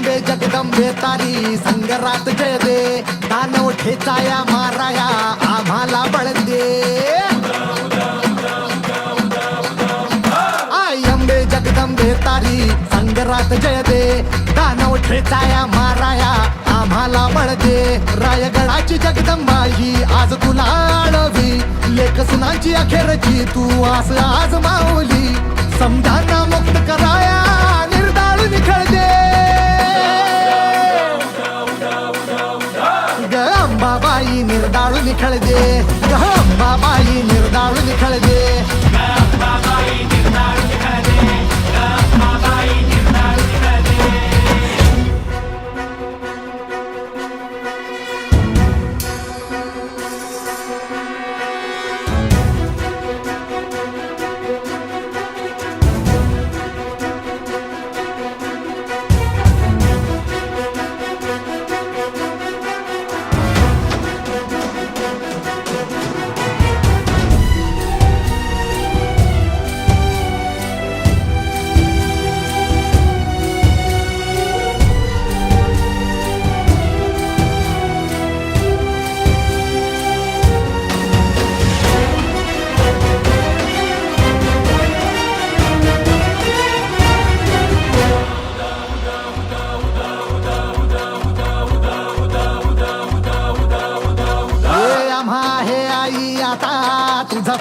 जगदंबे जगदंबे तारी संगरात जय दे दानव ठेचाया माराया आम्हाला बळ दे आई जगदंबे तारी संगरात जय दे दानव ठेचाया माराया आम्हाला बळ दे रायगडाची जगदंबा ही आज तुला आळवी लेखसुनाची अखेरची तू आस आज माऊली. समजा に枯れハ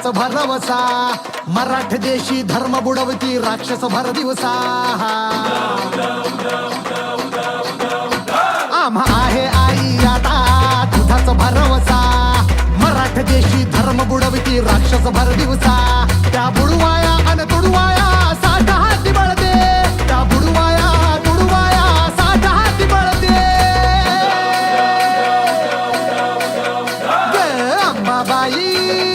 त्याच भरवसा. मराठ देशी धर्म बुडवती राक्षस भर दिवसा. आम्हा आहे आई आता तुझाच भरवसा. मराठ देशी धर्म बुडवती राक्षस भर दिवसा. त्या बुडवाया अन तुडवाया साठा हाती बळते. त्या बुडवाया तुडवाया साठा हाती बळते. अंबाबाई.